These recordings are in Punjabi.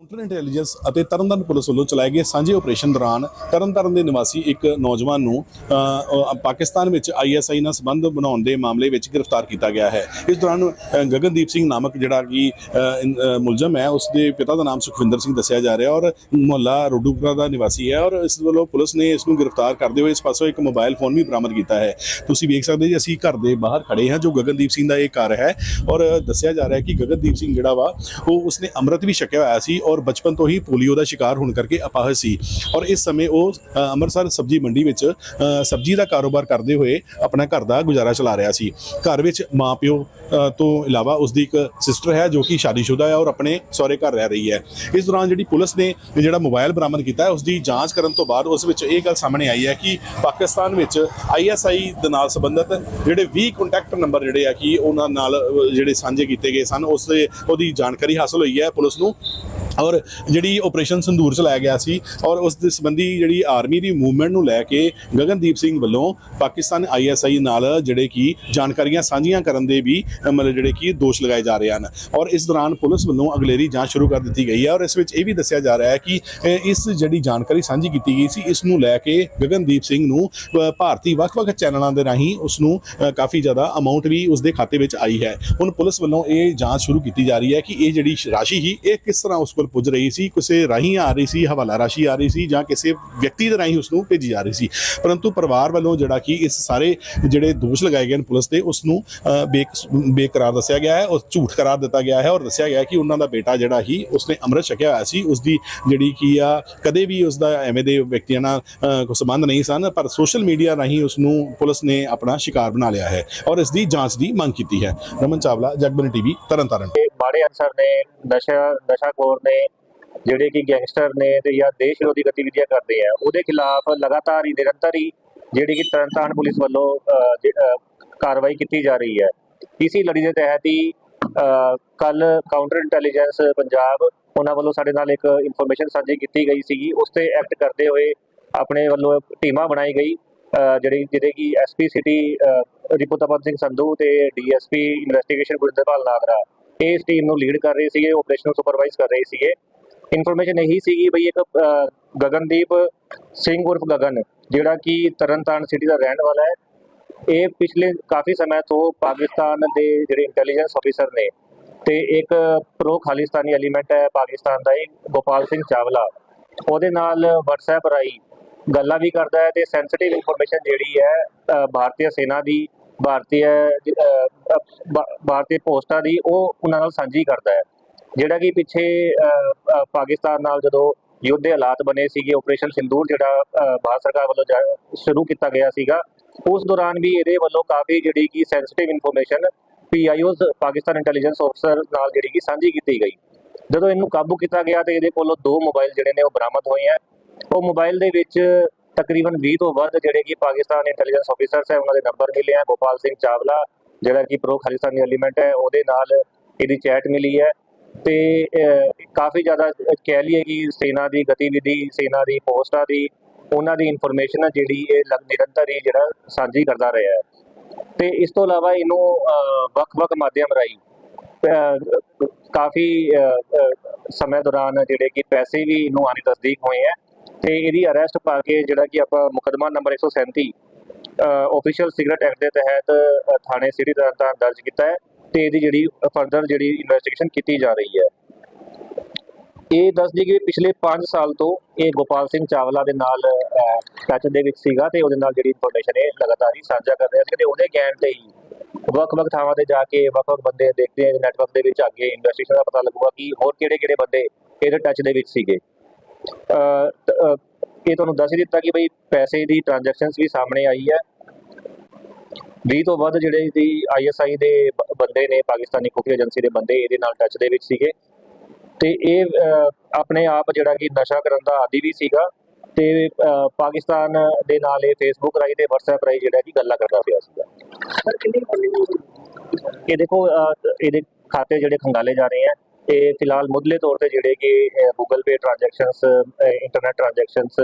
ਕਾਊਂਟਰ ਇੰਟੈਲੀਜੈਂਸ ਅਤੇ ਤਰਨਤਾਰਨ ਪੁਲਿਸ ਵੱਲੋਂ ਚਲਾਏ ਗਏ ਸਾਂਝੇ ਆਪਰੇਸ਼ਨ ਦੌਰਾਨ ਤਰਨਤਾਰਨ ਦੇ ਨਿਵਾਸੀ ਇੱਕ ਨੌਜਵਾਨ ਨੂੰ ਅ, ਅ, ਪਾਕਿਸਤਾਨ ਵਿੱਚ ਆਈਐਸਆਈ ਨਾਲ ਸੰਬੰਧ ਬਣਾਉਣ ਦੇ ਮਾਮਲੇ ਵਿੱਚ ਗ੍ਰਿਫਤਾਰ ਕੀਤਾ ਗਿਆ ਹੈ। ਇਸ ਦੌਰਾਨ ਅ, ਗਗਨਦੀਪ ਸਿੰਘ ਨਾਮਕ ਜਿਹੜਾ ਕਿ ਅ, ਇਨ- ਅ, ਮੁਲਜ਼ਮ ਹੈ ਉਸ ਦੇ ਪਿਤਾ ਦਾ ਨਾਮ ਸੁਖਵਿੰਦਰ ਸਿੰਘ ਦੱਸਿਆ ਜਾ ਰਿਹਾ ਔਰ ਮੁਹੱਲਾ ਰੋਡੂਪੁਰਾ ਦਾ ਨਿਵਾਸੀ ਹੈ ਔਰ ਇਸ ਵੱਲੋਂ ਪੁਲਿਸ ਨੇ ਇਸ ਨੂੰ ਗ੍ਰਿਫਤਾਰ ਕਰਦੇ ਹੋਏ ਇਸ ਪਾਸੋਂ ਇੱਕ ਮੋਬਾਈਲ ਫੋਨ ਵੀ ਬਰਾਮਦ ਕੀਤਾ ਹੈ। ਤੁਸੀਂ ਵੇਖ ਸਕਦੇ ਜੀ ਅਸੀਂ ਘਰ ਦੇ ਬਾਹਰ ਖੜੇ ਹਾਂ ਜੋ ਗਗਨਦੀਪ ਸਿੰਘ ਦਾ ਇਹ ਘਰ ਹੈ ਔਰ ਦੱਸਿਆ ਜਾ ਰਿਹਾ ਹੈ ਕਿ ਗਗਨਦੀਪ ਸਿੰਘ ਜਿਹੜਾ ਵਾ ਉਹ ਉਸਨੇ ਅੰਮ੍ਰਿਤ ਵੀ ਛਕਿਆ ਹੋਇਆ ਸੀ ਔਰ ਬਚਪਨ ਤੋਂ ਹੀ ਪੋਲੀਓ ਦਾ ਸ਼ਿਕਾਰ ਹੋਣ ਕਰਕੇ ਅਪਾਹਜ ਸੀ। ਔਰ ਇਸ ਸਮੇਂ ਉਹ ਅੰਮ੍ਰਿਤਸਰ ਸਬਜ਼ੀ ਮੰਡੀ ਵਿੱਚ ਸਬਜ਼ੀ ਦਾ ਕਾਰੋਬਾਰ ਕਰਦੇ ਹੋਏ ਆਪਣਾ ਘਰ ਦਾ ਗੁਜ਼ਾਰਾ ਚਲਾ ਰਿਹਾ ਸੀ। ਘਰ ਵਿੱਚ ਮਾਂ ਪਿਓ ਤੋਂ ਇਲਾਵਾ ਉਸਦੀ ਇੱਕ ਸਿਸਟਰ ਹੈ ਜੋ ਕਿ ਸ਼ਾਦੀशुदा ਹੈ ਔਰ ਆਪਣੇ ਸਹੁਰੇ ਘਰ ਰਹਿ ਰਹੀ ਹੈ। ਇਸ ਦੌਰਾਨ ਜਿਹੜੀ ਪੁਲਿਸ ਨੇ ਜਿਹੜਾ ਮੋਬਾਈਲ ਬਰਾਮਦ ਕੀਤਾ ਹੈ ਉਸ ਦੀ ਜਾਂਚ ਕਰਨ ਤੋਂ ਬਾਅਦ ਉਸ ਵਿੱਚ ਇਹ ਗੱਲ ਸਾਹਮਣੇ ਆਈ ਹੈ ਕਿ ਪਾਕਿਸਤਾਨ ਵਿੱਚ ਆਈਐਸਆਈ ਦੇ ਨਾਲ ਸੰਬੰਧਿਤ ਜਿਹੜੇ 20 ਕੰਟੈਕਟ ਨੰਬਰ ਜਿਹੜੇ ਆ ਕਿ ਉਹਨਾਂ ਨਾਲ ਜਿਹੜੇ ਸਾਂਝੇ ਕੀਤੇ ਗਏ ਸਨ, ਉਸ ਦੇ, ਉਹਦੀ ਜਾਣਕਾਰੀ ਹਾਸਲ ਹੋਈ ਹੈ ਪੁਲਿਸ ਨੂੰ। ਔਰ ਜਿਹੜੀ ਆਪਰੇਸ਼ਨ ਸੰਦੂਰ ਚਲਾਇਆ ਗਿਆ ਸੀ ਔਰ ਉਸ ਦੇ ਸੰਬੰਧੀ ਜਿਹੜੀ ਆਰਮੀ ਦੀ ਮੂਵਮੈਂਟ ਨੂੰ ਲੈ ਕੇ ਗਗਨਦੀਪ ਸਿੰਘ ਵੱਲੋਂ ਪਾਕਿਸਤਾਨ ਆਈਐਸਆਈ ਨਾਲ ਜਿਹੜੇ ਕਿ ਜਾਣਕਾਰੀਆਂ ਸਾਂਝੀਆਂ ਕਰਨ ਦੇ ਵੀ ਮਤਲਬ ਜਿਹੜੇ ਕਿ ਦੋਸ਼ ਲਗਾਏ ਜਾ ਰਹੇ ਹਨ। ਔਰ ਇਸ ਦੌਰਾਨ ਪੁਲਿਸ ਵੱਲੋਂ ਅਗਲੇਰੀ ਜਾਂਚ ਸ਼ੁਰੂ ਕਰ ਦਿੱਤੀ ਗਈ ਹੈ ਔਰ ਇਸ ਵਿੱਚ ਇਹ ਵੀ ਦੱਸਿਆ ਜਾ ਰਿਹਾ ਹੈ ਕਿ ਇਸ ਜਿਹੜੀ ਜਾਣਕਾਰੀ ਸਾਂਝੀ ਕੀਤੀ ਗਈ ਸੀ, ਇਸ ਨੂੰ ਲੈ ਕੇ ਗਗਨਦੀਪ ਸਿੰਘ ਨੂੰ ਭਾਰਤੀ ਵੱਖ-ਵੱਖ ਚੈਨਲਾਂ ਦੇ ਰਾਹੀਂ ਉਸ ਨੂੰ ਕਾਫੀ ਜ਼ਿਆਦਾ ਅਮਾਉਂਟ ਵੀ ਉਸ ਦੇ ਖਾਤੇ ਵਿੱਚ ਆਈ ਹੈ। ਹੁਣ ਪੁਲਿਸ ਵੱਲੋਂ ਇਹ ਜਾਂਚ ਸ਼ੁਰੂ ਕੀਤੀ ਜਾ ਰਹੀ ਹੈ ਕਿ ਇਹ ਜਿਹੜੀ ਰਾਸ਼ੀ ਸੀ, ਇਹ ਕਿਸ ਤਰ੍ਹਾਂ ਉਸ ਕੋਲ ਪੁੱਜ ਰਹੀ ਸੀ, ਕਿਸੇ ਰਾਹੀਂ ਆ ਰਹੀ ਸੀ, ਹਵਾਲਾ ਰਾਸ਼ੀ ਆ ਰਹੀ ਸੀ ਜਾਂ ਕਿਸੇ ਵਿਅਕਤੀ ਦੇ ਰਾਹੀਂ ਉਸ ਨੂੰ ਭੇਜੀ ਜਾ ਰਹੀ ਸੀ। ਪਰੰਤੂ ਪਰਿਵਾਰ ਵੱਲੋਂ ਜਿਹੜਾ ਕਿ ਇਸ ਸਾਰੇ ਜਿਹੜੇ ਦੋਸ਼ ਲਗਾਏ ਗਏ ਨੇ ਪੁਲਿਸ ਤੇ ਉਸ ਨੂੰ ਬੇਕਰਾਰ ਦੱਸਿਆ ਗਿਆ ਹੈ ਉਸ ਝੂਠ ਕਰਾਰ ਦਿੱਤਾ ਗਿਆ ਹੈ ਔਰ ਦੱਸਿਆ ਗਿਆ ਕਿ ਉਹਨਾਂ ਦਾ ਬੇਟਾ ਜਿਹੜਾ ਹੀ ਉਸਨੇ ਅੰਮ੍ਰਿਤ ਛਕਿਆ ਹੋਇਆ ਸੀ ਉਸ ਦੀ ਜਿਹੜੀ ਕੀ ਆ, ਕਦੇ ਵੀ ਉਸ ਦਾ ਐਵੇਂ ਦੇ ਵਿਅਕਤੀਆਂ ਨਾਲ ਕੋਈ ਸੰਬੰਧ ਨਹੀਂ ਸਨ, ਪਰ ਸੋਸ਼ਲ ਮੀਡੀਆ ਰਾਹੀਂ ਉਸ ਨੂੰ ਪੁਲਿਸ ਨੇ ਆਪਣਾ ਸ਼ਿਕਾਰ ਬਣਾ ਲਿਆ ਹੈ ਔਰ ਇਸ ਦੀ ਜਾਂਚ ਦੀ ਮੰਗ ਕੀਤੀ ਹੈ। ਰਮਨ ਚਾਵਲਾ, ਜਗਬਨੀ ਟੀਵੀ, ਤਰਨਤਾਰਨ। ਮਾੜੇ ਅਨਸਰ ਨੇ, ਨਸ਼ਾ, ਨਸ਼ਾਖੋਰ ਨੇ, ਜਿਹੜੇ ਕਿ ਗੈਂਗਸਟਰ ਨੇ ਤੇ ਜਾਂ ਦੇਸ਼ ਵਿਰੋਧੀ ਗਤੀਵਿਧੀਆਂ ਕਰਦੇ ਆ, ਉਹਦੇ ਖਿਲਾਫ ਲਗਾਤਾਰ ਹੀ, ਨਿਰੰਤਰ ਹੀ ਜਿਹੜੀ ਕਿ ਤਰਨਤਾਰਨ ਪੁਲਿਸ ਵੱਲੋਂ ਕਾਰਵਾਈ ਕੀਤੀ ਜਾ ਰਹੀ ਹੈ। ਇਸੀ ਲੜੀ ਦੇ ਤਹਿਤ ਹੀ ਕੱਲ ਕਾਊਂਟਰ ਇੰਟੈਲੀਜੈਂਸ ਪੰਜਾਬ ਉਹਨਾਂ ਵੱਲੋਂ ਸਾਡੇ ਨਾਲ ਇੱਕ ਇਨਫੋਰਮੇਸ਼ਨ ਸਾਂਝੀ ਕੀਤੀ ਗਈ ਸੀਗੀ। ਉਸ ਤੇ ਐਕਟ ਕਰਦੇ ਹੋਏ ਆਪਣੇ ਵੱਲੋਂ ਟੀਮਾਂ ਬਣਾਈ ਗਈ ਜਿਹੜੀ, ਜਿਹਦੇ ਕਿ ਐਸਪੀ ਸਿਟੀ ਰਿਪੋਤਪਨ ਸਿੰਘ ਸੰਧੂ ਤੇ ਡੀਐਸਪੀ ਇਨਵੈਸਟੀਗੇਸ਼ਨ ਗੁਰਿੰਦਰਪਾਲ ਨਾਗਰਾ ਇਸ ਟੀਮ ਨੂੰ ਲੀਡ ਕਰ ਰਹੇ ਸੀਗੇ ਆਪਰੇਸ਼ਨ ਸੁਪਰਵਾਈਜ਼ ਕਰ ਰਹੇ ਸੀਗੇ। ਇਨਫੋਰਮੇਸ਼ਨ ਇਹੀ ਸੀਗੀ ਬਈ ਇੱਕ ਗਗਨਦੀਪ ਸਿੰਘ ਉਰਫ ਗਗਨ, ਜਿਹੜਾ ਕਿ ਤਰਨਤਾਰਨ ਸਿਟੀ ਦਾ ਰਹਿਣ ਵਾਲਾ ਹੈ। ਇਹ ਪਿਛਲੇ ਕਾਫੀ ਸਮੇਂ ਤੋਂ ਪਾਕਿਸਤਾਨ ਦੇ ਜਿਹੜੇ ਇੰਟੈਲੀਜੈਂਸ ਅਫੀਸਰ ਨੇ ਤੇ ਇੱਕ ਪ੍ਰੋ ਖਾਲਿਸਤਾਨੀ ਐਲੀਮੈਂਟ ਹੈ ਪਾਕਿਸਤਾਨ ਦਾ ਇਹ ਗੋਪਾਲ ਸਿੰਘ ਚਾਵਲਾ। ਉਹਦੇ ਨਾਲ WhatsApp ਰਾਹੀਂ ਗੱਲਾਂ ਵੀ ਕਰਦਾ ਹੈ ਤੇ ਸੈਂਸਿਟਿਵ ਇਨਫੋਰਮੇਸ਼ਨ ਜਿਹੜੀ ਹੈ ਭਾਰਤੀ ਸੈਨਾ ਦੀ, ਭਾਰਤੀ ਭਾਰਤੀ ਪੋਸਟਾਂ ਦੀ ਉਹ ਉਹਨਾਂ ਨਾਲ ਸਾਂਝੀ ਕਰਦਾ ਹੈ। ਜਿਹੜਾ ਕਿ ਪਿੱਛੇ ਪਾਕਿਸਤਾਨ ਨਾਲ ਜਦੋਂ ਯੁੱਧ ਦੇ ਹਾਲਾਤ ਬਣੇ ਸੀਗੇ ਆਪਰੇਸ਼ਨ ਸਿੰਦੂਰ ਜਿਹੜਾ ਭਾਰਤ ਸਰਕਾਰ ਵੱਲੋਂ ਜਾ- ਸ਼ੁਰੂ ਕੀਤਾ ਗਿਆ ਸੀਗਾ, ਉਸ ਦੌਰਾਨ ਵੀ ਇਹਦੇ ਵੱਲੋਂ ਕਾਫੀ ਜਿਹੜੀ ਕਿ sensitive information PIOs Pakistan intelligence ਅਫਸਰ ਨਾਲ ਜਿਹੜੀ ਕਿ ਸਾਂਝੀ ਕੀਤੀ ਗਈ। ਜਦੋਂ ਇਹਨੂੰ ਕਾਬੂ ਕੀਤਾ ਗਿਆ ਤੇ ਇਹਦੇ ਕੋਲੋਂ ਦੋ ਮੋਬਾਈਲ ਜਿਹੜੇ ਨੇ ਉਹ ਬਰਾਮਦ ਹੋਏ ਆ ਉਹ ਮੋਬਾਈਲ ਦੇ ਵਿੱਚ ਤਕਰੀਬਨ 20 ਤੋਂ ਵੱਧ ਜਿਹੜੇ ਕਿ ਪਾਕਿਸਤਾਨ ਇੰਟੈਲੀਜੈਂਸ ਅਫੀਸਰਸ ਹੈ, ਉਹਨਾਂ ਦੇ ਨੰਬਰ ਮਿਲੇ ਆ। ਗੋਪਾਲ ਸਿੰਘ ਚਾਵਲਾ ਜਿਹੜਾ ਕਿ ਪ੍ਰੋ ਖਾਲਿਸਤਾਨੀ ਐਲੀਮੈਂਟ ਹੈ ਉਹਦੇ ਨਾਲ ਇਹਦੀ ਚੈਟ ਮਿਲੀ ਹੈ ਤੇ ਕਾਫੀ ਜ਼ਿਆਦਾ ਕਹਿ ਲਈਏ ਕਿ ਸੈਨਾ ਦੀ ਗਤੀਵਿਧੀ ਸੈਨਾ ਦੀ ਪੋਸਟਾਂ ਦੀ ਉਹਨਾਂ ਦੀ ਇਨਫੋਰਮੇਸ਼ਨ ਜਿਹੜੀ ਇਹ ਲਗ ਨਿਰੰਤਰ ਹੀ ਜਿਹੜਾ ਸਾਂਝੀ ਕਰਦਾ ਰਿਹਾ ਹੈ। ਤੇ ਇਸ ਤੋਂ ਇਲਾਵਾ ਇਹਨੂੰ ਵੱਖ-ਵੱਖ ਮਾਧਿਅਮ ਰਾਹੀਂ ਕਾਫੀ ਅਹ, ਸਮੇਂ ਦੌਰਾਨ ਜਿਹੜੇ ਕਿ ਪੈਸੇ ਵੀ ਇਹਨੂੰ ਆਣੀ ਤਸਦੀਕ ਹੋਏ ਹੈ ਤੇ ਇਹਦੀ ਅਰੈਸਟ ਪਾ ਕੇ ਜਿਹੜਾ ਕਿ ਆਪਾਂ ਮੁਕਦਮਾ ਨੰਬਰ 137 ਆਫੀਸ਼ੀਅਲ ਸਿਗਰਟ ਐਕਟ ਦੇ ਤਹਿਤ ਥਾਣੇ ਸਿਟੀ ਤਰਨਤਾਰਨ ਦਰਜ ਕੀਤਾ ਹੈ ਤੇ ਇਹਦੀ ਜਿਹੜੀ ਫਰਦਰ ਜਿਹੜੀ ਇਨਵੈਸਟੀਗੇਸ਼ਨ ਕੀਤੀ ਜਾ ਰਹੀ ਹੈ। ਇਹ ਦੱਸ ਦਈਏ ਕਿ ਪਿਛਲੇ 5 ਸਾਲ ਤੋਂ ਇਹ ਗੋਪਾਲ ਸਿੰਘ ਚਾਵਲਾ ਦੇ ਨਾਲ ਟੱਚ ਦੇ ਵਿੱਚ ਸੀਗਾ ਤੇ ਉਹਦੇ ਨਾਲ ਜਿਹੜੀ ਇਨਫੋਰਮੇਸ਼ਨ ਇਹ ਲਗਾਤਾਰ ਹੀ ਸਾਂਝਾ ਕਰ ਰਿਹਾ ਸੀ ਤੇ ਉਹਦੇ ਗੈਨ ਤੇ ਹੀ ਵੱਖ-ਵੱਖ ਥਾਵਾਂ ਤੇ ਜਾ ਕੇ ਵੱਖ-ਵੱਖ ਬੰਦੇ ਦੇਖਦੇ ਆ ਨੈਟਵਰਕ ਦੇ ਵਿੱਚ ਅੱਗੇ ਇਨਵੈਸਟੀਗੇਸ਼ਨ ਦਾ ਪਤਾ ਲੱਗੂਗਾ ਕਿ ਹੋਰ ਕਿਹੜੇ-ਕਿਹੜੇ ਬੰਦੇ ਇਹਦੇ ਟੱਚ ਦੇ ਵਿੱਚ ਸੀਗੇ। ਇਹ ਤੁਹਾਨੂੰ ਦੱਸ ਹੀ ਦਿੱਤਾ ਕਿ ਬਈ ਪੈਸੇ ਦੀ ਟ੍ਰਾਂਜੈਕਸ਼ਨਸ ਵੀ ਸਾਹਮਣੇ ਆਈ ਹੈ। 20 ਤੋਂ ਵੱਧ ਜਿਹੜੇ ਦੀ ਆਈਐਸਆਈ ਦੇ ਬੰਦੇ ਨੇ ਪਾਕਿਸਤਾਨੀ ਖੁਫੀਆ ਏਜੰਸੀ ਦੇ ਬੰਦੇ ਇਹਦੇ ਨਾਲ ਟੱਚ ਦੇ ਵਿੱਚ ਸੀਗੇ। ਤੇ ਇਹ ਆਪਣੇ ਆਪ ਜਿਹੜਾ ਕਿ ਨਸ਼ਾ ਕਰਨ ਦਾ ਆਦੀ ਵੀ ਸੀਗਾ ਤੇ ਪਾਕਿਸਤਾਨ ਦੇ ਨਾਲ ਇਹ ਫੇਸਬੁੱਕ ਰਾਹੀਂ ਤੇ WhatsApp ਰਾਹੀਂ ਜਿਹੜਾ ਕਿ ਗੱਲਾਂ ਕਰਦਾ ਪਿਆ ਸੀਗਾ। ਇਹ ਦੇਖੋ ਇਹਦੇ ਖਾਤੇ ਜਿਹੜੇ ਖੰਗਾਲੇ ਜਾ ਰਹੇ ਆ ਇਹ ਫਿਲਹਾਲ ਮੁੱਢਲੇ ਤੌਰ ਤੇ ਜਿਹੜੇ ਕਿ Google Pay transactions internet transactions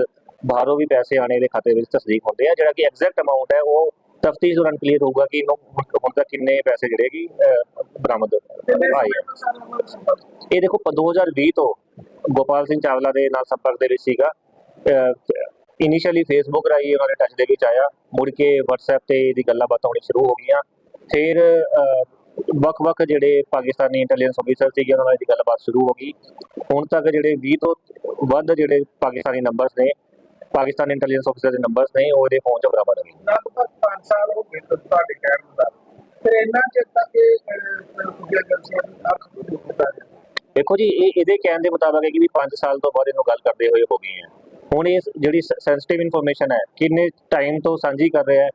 ਬਾਹਰੋਂ ਵੀ ਪੈਸੇ ਆਣੇ ਦੇ ਖਾਤੇ ਵਿੱਚ ਤਸਦੀਕ ਹੁੰਦੇ ਆ ਜਿਹੜਾ ਕਿ ਐਗਜ਼ੈਕਟ ਅਮਾਉਂਟ ਹੈ ਉਹ ਤਫਤੀਸ਼ ਦੌਰਾਨ ਕਲੀਅਰ ਹੋਊਗਾ ਕਿ ਇਹਨੂੰ ਹੁਣ ਤੱਕ ਕਿੰਨੇ ਪੈਸੇ ਜਿਹੜੇ ਕਿ ਬਰਾਮਦ ਆਏ ਇਹ ਦੇਖੋ 2020 ਤੋਂ ਗੋਪਾਲ ਸਿੰਘ ਚਾਵਲਾ ਦੇ ਨਾਲ ਸੰਪਰਕ ਦੇ ਵਿੱਚ ਸੀਗਾ। ਇਨੀਸ਼ੀਅਲੀ ਫੇਸਬੁੱਕ ਰਾਹੀਂ ਉਹਨਾਂ ਦੇ ਟੱਚ ਦੇ ਵਿੱਚ ਆਇਆ। ਮੁੜ ਕੇ WhatsApp ਤੇ ਇਹਦੀ ਗੱਲਾਂ ਬਾਤਾਂ ਹੋਣੀ ਸ਼ੁਰੂ ਹੋ ਗਈਆਂ। ਫਿਰ ਵੱਖ-ਵੱਖ ਜਿਹੜੇ ਪਾਕਿਸਤਾਨੀ ਇੰਟੈਲੀਜੈਂਸ ਅਫੀਸਰ ਸੀਗੇ, ਉਹਨਾਂ ਨਾਲ ਇਹਦੀ ਗੱਲਬਾਤ ਸ਼ੁਰੂ ਹੋ ਗਈ। ਹੁਣ ਤੱਕ ਜਿਹੜੇ 20 ਤੋਂ ਵੱਧ ਜਿਹੜੇ ਪਾਕਿਸਤਾਨੀ ਨੰਬਰਸ ਨੇ ਪਾਕਿਸਤਾਨੀ ਇੰਟੈਲੀਜੈਂਸ ਅਫੀਸਰ ਦੇ ਨੰਬਰਸ ਨੇ ਉਹ ਇਹਦੇ ਫੋਨ 'ਚ ਹੋ ਗਏ ਲਗਭਗ 5 ਸਾਲ ਹੋ ਗਏ ਤੇ ਤੁਹਾਡੇ ਕਹਿਣ ਦਾ ਫਿਰ ਇੰਨਾ ਚਿਰ ਤੱਕ ਇਹ ਏਜੰਸੀਆਂ ਦੀ ਅੱਖ ਨੂੰ ਦਿੱਤਾ ਦੇਖੋ ਜੀ ਇਹ ਇਹਦੇ ਕਹਿਣ ਦੇ ਮੁਤਾਬਕ ਹੈ ਕਿ ਵੀ 5 ਸਾਲ ਤੋਂ ਬਾਅਦ ਇਹਨੂੰ ਗੱਲ ਕਰਦੇ ਹੋਏ ਹੋ ਗਏ ਹੈ। ਹੁਣ ਇਹ ਜਿਹੜੀ ਸੈਂਸਿਟਿਵ ਇਨਫੋਰਮੇਸ਼ਨ ਹੈ ਕਿੰਨੇ ਟਾਈਮ ਤੋਂ ਸਾਂਝੀ ਕਰ ਰਿਹਾ ਹੈ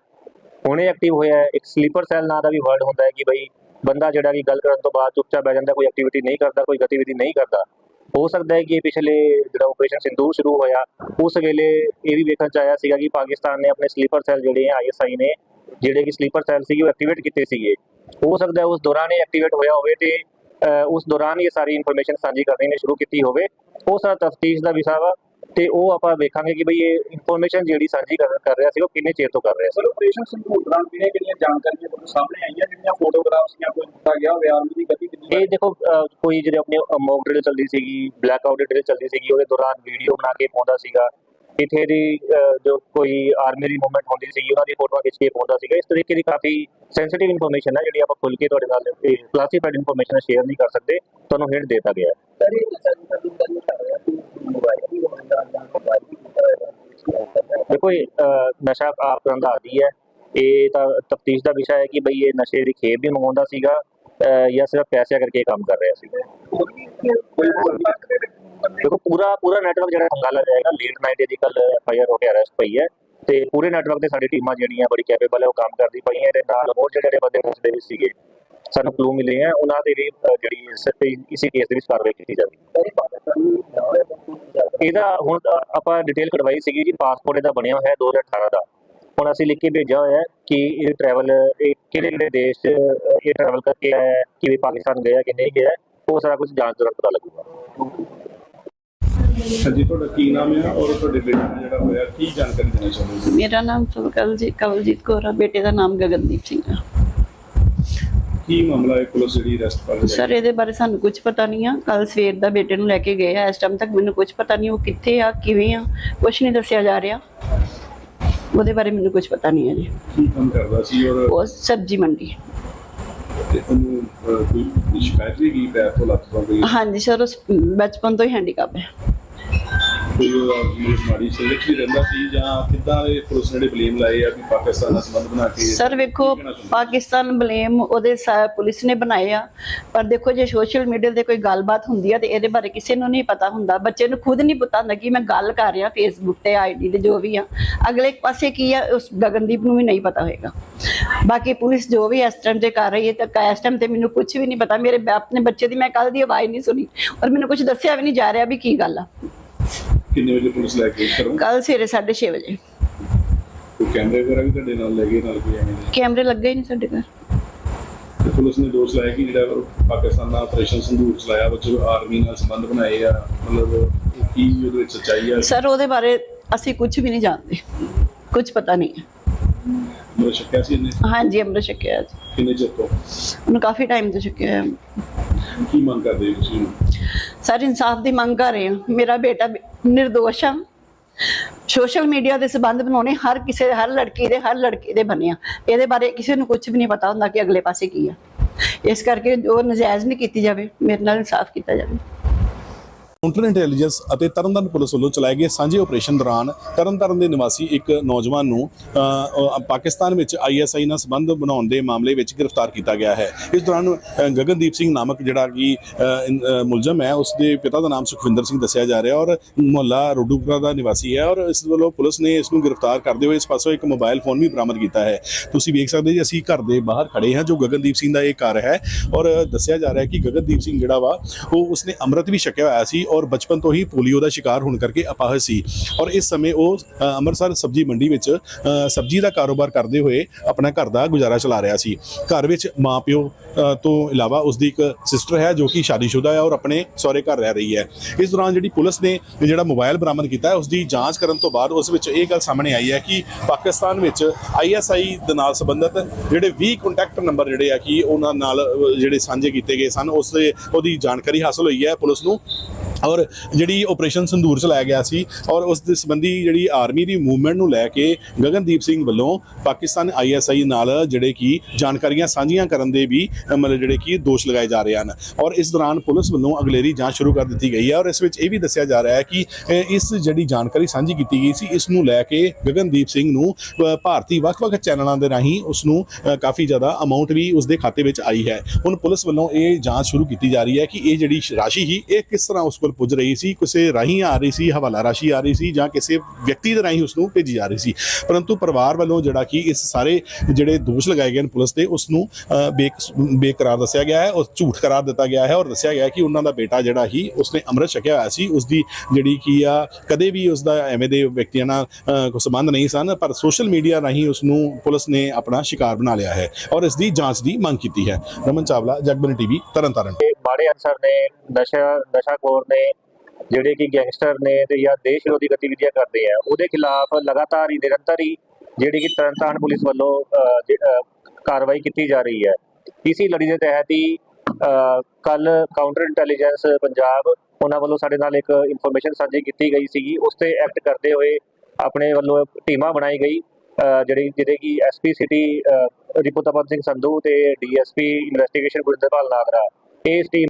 ਹੁਣੇ ਐਕਟਿਵ ਹੋਇਆ ਹੈ ਇੱਕ ਸਲੀਪਰ ਸੈੱਲ ਨਾਂ ਦਾ ਵੀ ਵਰਡ ਹੁੰਦਾ ਹੈ ਕਿ ਬਈ ਬੰਦਾ ਜਿਹੜਾ ਕਿ ਗੱਲ ਕਰਨ ਤੋਂ ਬਾਅਦ ਚੁੱਪਚਾਪ ਬਹਿ ਜਾਂਦਾ ਕੋਈ ਐਕਟੀਵਿਟੀ ਨਹੀਂ ਕਰਦਾ ਕੋਈ ਗਤੀਵਿਧੀ ਨਹੀਂ ਕਰਦਾ। ਹੋ ਸਕਦਾ ਹੈ ਕਿ ਪਿਛਲੇ ਜਿਹੜਾ ਆਪਰੇਸ਼ਨ ਸਿੰਦੂਰ ਸ਼ੁਰੂ ਹੋਇਆ, ਉਸ ਵੇਲੇ ਇਹ ਵੀ ਵੇਖਣ ਚ ਆਇਆ ਸੀਗਾ ਕਿ ਪਾਕਿਸਤਾਨ ਨੇ ਆਪਣੇ ਸਲੀਪਰ ਸੈੱਲ ਜਿਹੜੇ ਆ ਆਈਐਸਆਈ ਨੇ, ਜਿਹੜੇ ਕਿ ਸਲੀਪਰ ਸੈੱਲ ਸੀਗੇ, ਉਹ ਐਕਟੀਵੇਟ ਕੀਤੇ ਸੀਗੇ। ਹੋ ਸਕਦਾ ਹੈ ਉਸ ਦੌਰਾਨ ਇਹ ਐਕਟੀਵੇਟ ਹੋਇਆ ਹੋਵੇ ਤੇ ਉਸ ਦੌਰਾਨ ਹੀ ਇਹ ਸਾਰੀ ਇਨਫੋਰਮੇਸ਼ਨ ਸਾਂਝੀ ਕਰਨੀ ਨੇ ਸ਼ੁਰੂ ਕੀਤੀ ਹੋਵੇ। ਉਹ ਸਾਰਾ ਤਫਤੀਸ਼ ਦਾ ਵਿਸ਼ਾ ਵਾ ਤੇ ਉਹ ਆਪਾਂ ਵੇਖਾਂਗੇ ਕਿ ਬਈ ਇਹ ਇਨਫੋਰਮੇਸ਼ਨ ਜਿਹੜੀ ਸਾਂਝੀ ਕਰ ਕਰ ਰਿਹਾ ਸੀ ਉਹ ਕਿੰਨੇ ਚਿਰ ਤੋਂ ਕਰ ਰਿਹਾ ਸੀ। ਸਰ ਆਪਰੇਸ਼ਨ ਸੰਭੂਤ ਦੌਰਾਨ ਕਿਹੜੀਆਂ ਕਿਹੜੀਆਂ ਜਾਣਕਾਰੀਆਂ ਤੁਹਾਨੂੰ ਸਾਹਮਣੇ ਆਈਆਂ ਜਿਹੜੀਆਂ ਫੋਟੋਗ੍ਰਾਫਸ ਜਾਂ ਕੋਈ ਦਿੱਤਾ ਗਿਆ ਹੋਵੇ ਆਰਮੀ ਦੀ ਗਤੀਵਿਧੀ ਇਹ ਦੇਖੋ ਅਹ, ਕੋਈ ਜਿਹੜੇ ਆਪਣੀ ਮੌਕ ਡਰਿਲ ਚੱਲਦੀ ਸੀਗੀ ਬਲੈਕ ਆਊਟ ਡਰਿਲ ਚੱਲਦੀ ਸੀਗੀ ਉਹਦੇ ਦੌਰਾਨ ਵੀਡੀਓ ਬਣਾ ਕੇ ਪਾਉਂਦਾ ਸੀਗਾ। ਇੱਥੇ ਦੀ ਅਹ, ਜੋ ਕੋਈ ਆਰਮੀ ਦੀ ਮੂਵਮੈਂਟ ਹੁੰਦੀ ਸੀਗੀ ਉਹਨਾਂ ਦੀ ਫੋਟੋਆਂ ਖਿੱਚ ਕੇ ਪਾਉਂਦਾ ਸੀਗਾ। ਇਸ ਤਰੀਕੇ ਦੀ ਕਾਫੀ ਸੈਂਸਿਟਿਵ ਇਨਫੋਰਮੇਸ਼ਨ ਹੈ ਜਿਹੜੀ ਆਪਾਂ ਖੁੱਲ ਕੇ ਤੁਹਾਡੇ ਨਾਲ ਕਲਾਸੀਫਾਈਡ ਇਨਫੋਰਮੇਸ਼ਨ ਸ਼ੇਅਰ ਨਹੀਂ ਕਰ ਸਕਦੇ ਤੁਹਾਨੂੰ ਹਿੰਟ ਦਿੱਤਾ ਗਿਆ ਹੈ। ਸਰ ਇਹ ਦੇਖੋ ਇਹ ਅਹ, ਨਸ਼ਾ ਆਪ ਕਰਨ ਦਾ ਹੈ। ਇਹ ਤਾਂ ਤਫਤੀਸ਼ ਦਾ ਵਿਸ਼ਾ ਹੈ ਕਿ ਬਈ ਇਹ ਨਸ਼ੇ ਦੀ ਖੇਪ ਵੀ ਮੰਗਵਾਉਂਦਾ ਸੀਗਾ ਅਹ, ਜਾਂ ਸਿਰਫ ਪੈਸਿਆਂ ਕਰਕੇ ਇਹ ਕੰਮ ਕਰ ਰਿਹਾ ਸੀ ਦੇਖੋ ਪੂਰਾ ਪੂਰਾ ਨੈਟਵਰਕ ਜਿਹੜਾ ਖੰਗਾਲਾ ਜਾਏਗਾ ਲੇਟ ਨਾਈਟ ਦੀ ਕੱਲ ਐਫਆਈਆਰ ਹੋ ਕੇ ਅਰੈਸਟ ਪਈ ਹੈ ਤੇ ਪੂਰੇ ਨੈਟਵਰਕ ਤੇ ਸਾਡੀ ਟੀਮਾਂ ਜਿਹੜੀਆਂ ਬੜੀ ਕੈਪੇਬਲ ਹੈ ਉਹ ਕੰਮ ਕਰਦੀ ਪਈਆਂ ਇਹਦੇ ਨਾਲ ਹੋਰ ਜਿਹੜੇ ਜਿਹੜੇ ਬੰਦੇ ਉਸ ਦੇ ਸੀਗੇ। ਸਾਨੂੰ ਕਲੂ ਮਿਲੇ ਆ ਉਹਨਾਂ ਦੇ ਅਹ, ਜਿਹੜੀ ਇਸ- ਇਸੇ ਕੇਸ ਦੇ ਵਿੱਚ ਕਾਰਵਾਈ ਕੀਤੀ ਜ਼ਿਆਦਾ ਇਹਦਾ ਹੁਣ ਆਪਾਂ ਡਿਟੇਲ ਕਢਵਾਈ ਸੀਗੀ ਜੀ ਪਾਸਪੋਰਟ ਇਹਦਾ ਬਣਿਆ ਹੋਇਆ ਹੈ 2018 ਦਾ। ਹੁਣ ਅਸੀਂ ਲਿਖ ਕੇ ਭੇਜਿਆ ਹੋਇਆ ਹੈ ਕਿ ਇਹ ਟਰੈਵਲ ਇਹ ਕਿਹੜੇ ਕਿਹੜੇ ਦੇਸ਼ ਇਹ ਟਰੈਵਲ ਕਰਕੇ ਆਇਆ ਹੈ ਕਿਵੇਂ ਪਾਕਿਸਤਾਨ ਗਿਆ ਕਿ ਨਹੀਂ ਗਿਆ ਉਹ ਸਾਰਾ ਕੁਝ ਜਾਂਚ ਦੌਰਾਨ ਪਤਾ ਲੱਗੂਗਾ। ਹਾਂਜੀ ਤੁਹਾਡਾ ਕੀ ਨਾਮ ਹੈ ਔਰ ਤੁਹਾਡੇ ਬੇਟੇ ਦਾ ਜਿਹੜਾ ਹੋਇਆ ਕੀ ਜਾਣਕਾਰੀ ਦੇਣਾ ਚਾਹੁੰਦੇ ਹੋ? ਮੇਰਾ ਨਾਮ ਕਵਲਜੀਤ ਕਵਲਜੀਤ ਕੌਰ ਆ ਬੇਟੇ ਦਾ ਨਾਮ ਗਗਨਦੀਪ ਸਿੰਘ ਆ। ਕੀ ਮਾਮਲਾ ਹੈ ਪੁਲਿਸ ਜਿਹੜੀ ਅਰੈਸਟ ਕਰ ਰਹੀ ਸਰ ਇਹਦੇ ਬਾਰੇ ਸਾਨੂੰ ਕੁਝ ਪਤਾ ਨਹੀਂ ਆ। ਕੱਲ ਸਵੇਰ ਦਾ ਬੇਟੇ ਨੂੰ ਲੈ ਕੇ ਗਏ ਆ। ਇਸ ਟਾਈਮ ਤੱਕ ਮੈਨੂੰ ਕੁਝ ਪਤਾ ਨਹੀਂ ਉਹ ਕਿੱਥੇ ਆ ਕਿਵੇਂ ਆ। ਕੁਝ ਨਹੀਂ ਦੱਸਿਆ ਜਾ ਰਿਹਾ। ਉਹਦੇ ਬਾਰੇ ਮੈਨੂੰ ਕੁਝ ਪਤਾ ਨਹੀਂ ਹੈ ਜੀ। ਕੀ ਕੰਮ ਕਰਦਾ ਸੀ ਔਰ ਉਹ ਸਬਜ਼ੀ ਮੰਡੀ। ਤੇ ਉਹਨੂੰ ਅਹ, ਕੋਈ ਸ਼ਿਕਾਇਤ ਵੀ ਗਈ ਪੈਰ ਤੋਂ ਲੱਤ ਤੋਂ ਕੋਈ? ਹਾਂਜੀ ਸਰ ਉਸ ਬਚਪਨ ਤੋਂ ਹੀ ਹੈਂਡੀਕੈਪ ਹੈ। ਕੋਈ ਮਾੜੀ ਸਿਲਕ ਵੀ ਰਹਿੰਦਾ ਸੀ ਜਾਂ ਕਿੱਦਾਂ ਇਹ ਪੁਲਿਸ ਨੇ ਬਲੇਮ ਲਾਏ ਆ ਵੀ ਪਾਕਿਸਤਾਨ ਨਾਲ ਸੰਬੰਧ ਬਣਾ ਕੇ ਸਰ ਵੇਖੋ? ਪਾਕਿਸਤਾਨ ਬਲੇਮ ਉਹਦੇ ਪੁਲਿਸ ਨੇ ਬਣਾਏ ਆ। ਪਰ ਦੇਖੋ ਜੇ ਸੋਸ਼ਲ ਮੀਡੀਆ ਤੇ ਕੋਈ ਗੱਲਬਾਤ ਹੁੰਦੀ ਆ ਤੇ ਇਹਦੇ ਬਾਰੇ ਕਿਸੇ ਨੂੰ ਨਹੀਂ ਪਤਾ ਹੁੰਦਾ। ਬੱਚੇ ਨੂੰ ਖੁਦ ਨਹੀਂ ਪਤਾ ਹੁੰਦਾ ਕਿ ਮੈਂ ਗੱਲ ਕਰ ਰਿਹਾ ਫੇਸਬੁੱਕ ਤੇ ਆਈਡੀ ਤੇ ਜੋ ਵੀ ਆ। ਅਗਲੇ ਪਾਸੇ ਕੀ ਆ ਉਸ ਗਗਨਦੀਪ ਨੂੰ ਵੀ ਨਹੀਂ ਪਤਾ ਹੋਏਗਾ। ਬਾਕੀ ਪੁਲਿਸ ਜੋ ਵੀ ਇਸ ਟਾਈਮ ਤੇ ਕਰ ਰਹੀ ਹੈ ਤਾਂ ਇਸ ਟਾਈਮ ਤੇ ਮੈਨੂੰ ਕੁਝ ਵੀ ਨਹੀਂ ਪਤਾ। ਮੇਰੇ ਆਪਣੇ ਬੱਚੇ ਦੀ ਮੈਂ ਕੱਲ ਦੀ ਆਵਾਜ਼ ਨਹੀਂ ਸੁਣੀ। ਔਰ ਮੈਨੂੰ ਕੁਝ ਦੱਸਿਆ ਵੀ ਨਹੀਂ ਜਾ ਰਿਹਾ ਵੀ ਕੀ ਗੱਲ ਆ। ਕਿੰਨੇ ਵਜੇ ਪੁਲਿਸ ਲੈ ਕੇ ਕਰੋ ਕੱਲ ਸਵੇਰੇ 6:30 ਵਜੇ। ਕੋਈ ਕੈਮਰੇ ਵਗੈਰਾ ਵੀ ਤੁਹਾਡੇ ਨਾਲ ਲੈ ਗਏ ਨਾਲ ਕੋਈ ਐਵੇਂ? ਕੈਮਰੇ ਲੱਗੇ ਹੀ ਨਹੀਂ ਸਾਡੇ ਘਰ ਤੇ ਪੁਲਿਸ ਨੇ ਦੋਸ਼ ਲਾਇਆ ਕਿ ਜਿਹੜਾ ਉਹ ਪਾਕਿਸਤਾਨ ਦਾ ਆਪਰੇਸ਼ਨ ਸੰਦੂਰ ਚਲਾਇਆ ਵਿੱਚ ਆਰਮੀ ਨਾਲ ਸੰਬੰਧ ਬਣਾਏ ਆ ਮਤਲਬ ਉਹ ਕੀ ਉਹਦੇ ਵਿੱਚ ਸੱਚਾਈ ਆ? ਸਰ ਉਹਦੇ ਬਾਰੇ ਅਸੀਂ ਕੁਝ ਵੀ ਨਹੀਂ ਜਾਣਦੇ। ਕੁਝ ਪਤਾ ਨਹੀਂ ਹੈ। ਮੇਰੇ ਸ਼ੱਕਿਆ ਸੀ ਇਹਨੇ? ਹਾਂਜੀ ਅੰਮ੍ਰਿਤ ਛਕਿਆ ਜੀ। ਕਿੰਨੇ ਚਿਰ ਤੋਂ? ਉਹਨੂੰ ਕਾਫੀ ਟਾਈਮ ਤੋਂ ਛਕਿਆ ਹੈ। ਕੀ ਮੰਗ ਕਰਦੇ ਹੋ ਤੁਸੀਂ? ਸਰ, ਇਨਸਾਫ ਦੀ ਮੰਗ ਕਰ ਰਹੇ ਹਾਂ। ਮੇਰਾ ਬੇਟਾ ਨਿਰਦੋਸ਼ ਆ। ਸੋਸ਼ਲ ਮੀਡੀਆ ਦੇ ਸਬੰਧ ਬਣਾਉਣੇ ਹਰ ਕਿਸੇ, ਹਰ ਲੜਕੀ ਦੇ, ਹਰ ਲੜਕੇ ਦੇ ਬਣੇ ਆ। ਇਹਦੇ ਬਾਰੇ ਕਿਸੇ ਨੂੰ ਕੁਝ ਵੀ ਨਹੀਂ ਪਤਾ ਹੁੰਦਾ ਕਿ ਅਗਲੇ ਪਾਸੇ ਕੀ ਆ। ਇਸ ਕਰਕੇ ਜੋ ਨਜਾਇਜ਼ ਨਹੀਂ ਕੀਤੀ ਜਾਵੇ, ਮੇਰੇ ਨਾਲ ਇਨਸਾਫ ਕੀਤਾ ਜਾਵੇ। ਕਾਊਂਟਰ ਇੰਟੈਲੀਜੈਂਸ ਅਤੇ ਤਰਨਤਾਰਨ ਪੁਲਿਸ ਵੱਲੋਂ ਚਲਾਏ ਗਏ ਸਾਂਝੇ ਆਪਰੇਸ਼ਨ ਦੌਰਾਨ ਤਰਨਤਾਰਨ ਦੇ ਨਿਵਾਸੀ ਇੱਕ ਨੌਜਵਾਨ ਨੂੰ ਅ, ਅ, ਪਾਕਿਸਤਾਨ ਵਿੱਚ ਆਈਐਸਆਈ ਨਾਲ ਸੰਬੰਧ ਬਣਾਉਣ ਦੇ ਮਾਮਲੇ ਵਿੱਚ ਗ੍ਰਿਫਤਾਰ ਕੀਤਾ ਗਿਆ ਹੈ। ਇਸ ਦੌਰਾਨ ਗਗਨਦੀਪ ਸਿੰਘ ਨਾਮਕ ਜਿਹੜਾ ਕਿ ਮੁਲਜ਼ਮ ਹੈ ਉਸ ਦੇ ਪਿਤਾ ਦਾ ਨਾਮ ਸੁਖਵਿੰਦਰ ਸਿੰਘ ਦੱਸਿਆ ਜਾ ਰਿਹਾ ਔਰ ਮੁਹੱਲਾ ਰੋਡੂਪੁਰਾ ਦਾ ਨਿਵਾਸੀ ਹੈ ਔਰ ਇਸ ਵੱਲੋਂ ਪੁਲਿਸ ਨੇ ਇਸ ਨੂੰ ਗ੍ਰਿਫਤਾਰ ਕਰਦੇ ਹੋਏ ਇਸ ਪਾਸੋਂ ਇੱਕ ਮੋਬਾਈਲ ਫੋਨ ਵੀ ਬਰਾਮਦ ਕੀਤਾ ਹੈ। ਤੁਸੀਂ ਵੇਖ ਸਕਦੇ ਜੀ ਅਸੀਂ ਘਰ ਦੇ ਬਾਹਰ ਖੜੇ ਹਾਂ ਜੋ ਗਗਨਦੀਪ ਸਿੰਘ ਦਾ ਇਹ ਘਰ ਹੈ ਔਰ ਦੱਸਿਆ ਜਾ ਰਿਹਾ ਹੈ ਕਿ ਗਗਨਦੀਪ ਸਿੰਘ ਜਿਹੜਾ ਵਾ ਉਹ ਉਸਨੇ ਅੰਮ੍ਰਿਤ ਵੀ ਛਕਿਆ ਹੋਇਆ ਸੀ ਔਰ ਬਚਪਨ ਤੋਂ ਹੀ ਪੋਲੀਓ ਦਾ ਸ਼ਿਕਾਰ ਹੋਣ ਕਰਕੇ ਅਪਾਹਜ ਸੀ। ਔਰ ਇਸ ਸਮੇਂ ਉਹ ਅੰਮ੍ਰਿਤਸਰ ਸਬਜ਼ੀ ਮੰਡੀ ਵਿੱਚ ਸਬਜ਼ੀ ਦਾ ਕਾਰੋਬਾਰ ਕਰਦੇ ਹੋਏ ਆਪਣਾ ਘਰ ਦਾ ਗੁਜ਼ਾਰਾ ਚਲਾ ਰਿਹਾ ਸੀ। ਘਰ ਵਿੱਚ ਮਾਪਿਓ ਅ, ਤੋਂ ਇਲਾਵਾ ਉਸਦੀ ਇੱਕ ਸਿਸਟਰ ਹੈ ਜੋ ਕਿ ਸ਼ਾਦੀशुदा ਹੈ ਔਰ ਆਪਣੇ ਸਹੁਰੇ ਘਰ ਰਹਿ ਰਹੀ ਹੈ। ਇਸ ਦੌਰਾਨ ਜਿਹੜੀ ਪੁਲਿਸ ਨੇ ਜਿਹੜਾ ਮੋਬਾਈਲ ਬਰਾਮਦ ਕੀਤਾ ਹੈ ਉਸ ਦੀ ਜਾਂਚ ਕਰਨ ਤੋਂ ਬਾਅਦ ਉਸ ਵਿੱਚ ਇਹ ਗੱਲ ਸਾਹਮਣੇ ਆਈ ਹੈ ਕਿ ਪਾਕਿਸਤਾਨ ਵਿੱਚ ਆਈਐਸਆਈ ਦੇ ਨਾਲ ਸੰਬੰਧਿਤ ਜਿਹੜੇ 20 ਕੰਟੈਕਟ ਨੰਬਰ ਜਿਹੜੇ ਆ ਕਿ ਉਹਨਾਂ ਨਾਲ ਜਿਹੜੇ ਸਾਂਝੇ ਕੀਤੇ ਗਏ ਸਨ ਉਸ ਦੇ ਉਹਦੀ ਜਾਣਕਾਰੀ ਹਾਸਲ ਹੋਈ ਹੈ। ਪੁਲਿਸ ਨੂੰ ਔਰ ਜਿਹੜੀ ਆਪਰੇਸ਼ਨ ਸੰਦੂਰ ਚਲਾਇਆ ਗਿਆ ਸੀ ਔਰ ਉਸ ਦੇ ਸੰਬੰਧੀ ਜਿਹੜੀ ਆਰਮੀ ਦੀ ਮੂਵਮੈਂਟ ਨੂੰ ਲੈ ਕੇ ਗਗਨਦੀਪ ਸਿੰਘ ਵੱਲੋਂ ਪਾਕਿਸਤਾਨ ਆਈਐਸਆਈ ਨਾਲ ਜਿਹੜੇ ਕਿ ਜਾਣਕਾਰੀਆਂ ਸਾਂਝੀਆਂ ਕਰਨ ਦੇ ਵੀ, ਮਤਲਬ ਜਿਹੜੇ ਕਿ ਦੋਸ਼ ਲਗਾਏ ਜਾ ਰਹੇ ਹਨ। ਔਰ ਇਸ ਦੌਰਾਨ ਪੁਲਿਸ ਵੱਲੋਂ ਅਗਲੇਰੀ ਜਾਂਚ ਸ਼ੁਰੂ ਕਰ ਦਿੱਤੀ ਗਈ ਹੈ ਔਰ ਇਸ ਵਿੱਚ ਇਹ ਵੀ ਦੱਸਿਆ ਜਾ ਰਿਹਾ ਹੈ ਕਿ ਇਸ ਜਿਹੜੀ ਜਾਣਕਾਰੀ ਸਾਂਝੀ ਕੀਤੀ ਗਈ ਸੀ, ਇਸ ਨੂੰ ਲੈ ਕੇ ਗਗਨਦੀਪ ਸਿੰਘ ਨੂੰ ਭਾਰਤੀ ਵੱਖ-ਵੱਖ ਚੈਨਲਾਂ ਦੇ ਰਾਹੀਂ ਉਸ ਨੂੰ ਕਾਫੀ ਜ਼ਿਆਦਾ ਅਮਾਉਂਟ ਵੀ ਉਸ ਦੇ ਖਾਤੇ ਵਿੱਚ ਆਈ ਹੈ। ਹੁਣ ਪੁਲਿਸ ਵੱਲੋਂ ਇਹ ਜਾਂਚ ਸ਼ੁਰੂ ਕੀਤੀ ਜਾ ਰਹੀ ਹੈ ਕਿ ਇਹ ਜਿਹੜੀ ਰਾਸ਼ੀ ਸੀ, ਇਹ ਕਿਸ ਤਰ੍ਹਾਂ ਉਸ ਕੋਲ ਪੁੱਜ ਰਹੀ ਸੀ, ਕਿਸੇ ਰਾਹੀਂ ਆ ਰਹੀ ਸੀ, ਹਵਾਲਾ ਰਾਸ਼ੀ ਆ ਰਹੀ ਸੀ ਜਾਂ ਕਿਸੇ ਵਿਅਕਤੀ ਦੇ ਰਾਹੀਂ ਉਸ ਨੂੰ ਭੇਜੀ ਜਾ ਰਹੀ ਸੀ। ਪਰੰਤੂ ਪਰਿਵਾਰ ਵੱਲੋਂ ਜਿਹੜਾ ਕਿ ਇਸ ਸਾਰੇ ਜਿਹੜੇ ਦੋਸ਼ ਲਗਾਏ ਗਏ ਨੇ ਪੁਲਿਸ ਤੇ ਉਸ ਨੂੰ ਬੇਕਰਾਰ ਦੱਸਿਆ ਗਿਆ ਹੈ ਉਹ ਝੂਠ ਕਰਾਰ ਦਿੱਤਾ ਗਿਆ ਹੈ ਔਰ ਦੱਸਿਆ ਗਿਆ ਕਿ ਉਹਨਾਂ ਦਾ ਬੇਟਾ ਜਿਹੜਾ ਹੀ ਉਸਨੇ ਅੰਮ੍ਰਿਤ ਛਕਿਆ ਹੋਇਆ ਸੀ ਉਸ ਦੀ ਜਿਹੜੀ ਕੀ ਆ, ਕਦੇ ਵੀ ਉਸ ਦਾ ਐਵੇਂ ਦੇ ਵਿਅਕਤੀਆਂ ਨਾਲ ਕੋਈ ਸੰਬੰਧ ਨਹੀਂ ਸਨ, ਪਰ ਸੋਸ਼ਲ ਮੀਡੀਆ ਰਾਹੀਂ ਉਸ ਨੂੰ ਪੁਲਿਸ ਨੇ ਆਪਣਾ ਸ਼ਿਕਾਰ ਬਣਾ ਲਿਆ ਹੈ ਔਰ ਇਸ ਦੀ ਜਾਂਚ ਦੀ ਮੰਗ ਕੀਤੀ ਹੈ। ਰਮਨ ਚਾਵਲਾ, ਜਗਬਨੀ ਟੀਵੀ, ਤਰਨਤਾਰਨ। ਮਾੜੇ ਅਨਸਰ ਨੇ, ਨਸ਼ਾ ਨਸ਼ਾਖੋਰ ਨੇ ਜਿਹੜੇ ਕਿ ਗੈਂਗਸਟਰ ਨੇ ਤੇ ਜਾਂ ਦੇਸ਼ ਵਿਰੋਧੀ ਗਤੀਵਿਧੀਆਂ ਕਰਦੇ ਆ, ਉਹਦੇ ਖਿਲਾਫ ਲਗਾਤਾਰ ਹੀ, ਨਿਰੰਤਰ ਹੀ ਜਿਹੜੀ ਕਿ ਤਰਨਤਾਰਨ ਪੁਲਿਸ ਵੱਲੋਂ ਕਾਰਵਾਈ ਕੀਤੀ ਜਾ ਰਹੀ ਹੈ। ਇਸੀ ਲੜੀ ਦੇ ਤਹਿਤ ਹੀ ਕੱਲ ਕਾਊਂਟਰ ਇੰਟੈਲੀਜੈਂਸ ਪੰਜਾਬ ਉਹਨਾਂ ਵੱਲੋਂ ਸਾਡੇ ਨਾਲ ਇੱਕ ਇਨਫੋਰਮੇਸ਼ਨ ਸਾਂਝੀ ਕੀਤੀ ਗਈ ਸੀਗੀ। ਉਸ ਤੇ ਐਕਟ ਕਰਦੇ ਹੋਏ ਆਪਣੇ ਵੱਲੋਂ ਟੀਮਾਂ ਬਣਾਈ ਗਈ ਜਿਹੜੀ, ਜਿਹਦੇ ਕਿ ਐਸਪੀ ਸਿਟੀ ਰਿਪੂ ਸਿੰਘ ਸੰਧੂ ਤੇ ਡੀਐਸਪੀ ਇਨਵੈਸਟੀਗੇਸ਼ਨ ਗੁਰਿੰਦਰਪਾਲ ਨਾਗਰਾ, ਇਸ ਟੀਮ